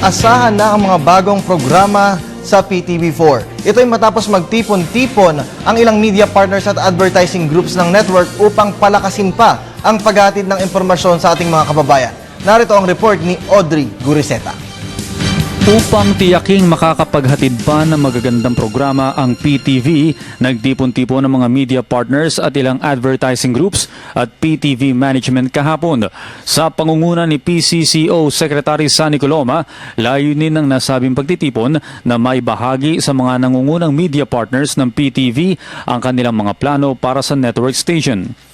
asahan na ang mga bagong programa sa PTV4. Ito ay matapos magtipon-tipon ang ilang media partners at advertising groups ng network upang palakasin pa ang paghatid ng impormasyon sa ating mga kababayan. Narito ang report ni Audrey Guriseta. Upang tiyaking makakapaghatid pa ng magagandang programa ang PTV, nagtipon-tipon ng mga media partners at ilang advertising groups at PTV management kahapon. Sa pangunguna ni PCCO Secretary Sani Coloma, layunin ng nasabing pagtitipon na may bahagi sa mga nangungunang media partners ng PTV ang kanilang mga plano para sa network station.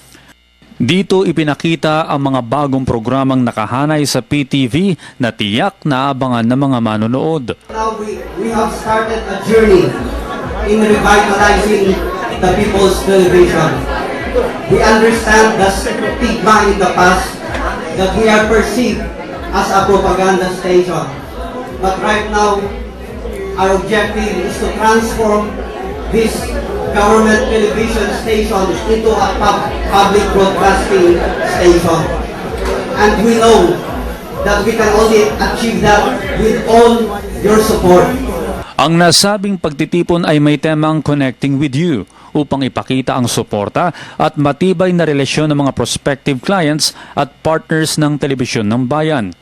Dito ipinakita ang mga bagong programang nakahanay sa PTV na tiyak na abangan ng mga manonood. Now we, we have started a journey in revitalizing the people's television. We understand the stigma in the past that we are perceived as a propaganda station. But right now, our objective is to transform this government television station into a pub- public broadcasting station. And we know that we can only achieve that with all your support. Ang nasabing pagtitipon ay may temang Connecting with You upang ipakita ang suporta at matibay na relasyon ng mga prospective clients at partners ng telebisyon ng bayan.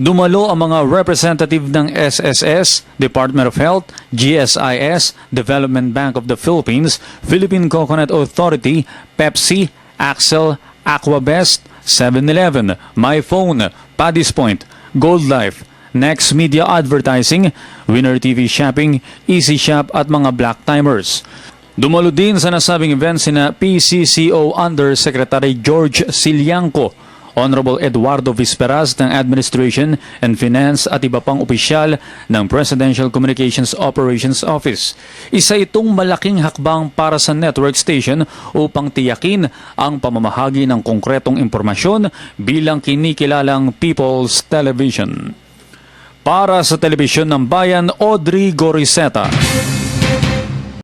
Dumalo ang mga representative ng SSS, Department of Health, GSIS, Development Bank of the Philippines, Philippine Coconut Authority, Pepsi, Axel, Aquabest, 7-Eleven, MyPhone, Paddy's Point, Gold Life, Next Media Advertising, Winner TV Shopping, Easy Shop at mga Black Timers. Dumalo din sa nasabing event sina PCCO Undersecretary George Silianco, Honorable Eduardo Visperas ng Administration and Finance at iba pang opisyal ng Presidential Communications Operations Office. Isa itong malaking hakbang para sa network station upang tiyakin ang pamamahagi ng konkretong impormasyon bilang kinikilalang People's Television. Para sa Telebisyon ng Bayan, Audrey Goriseta.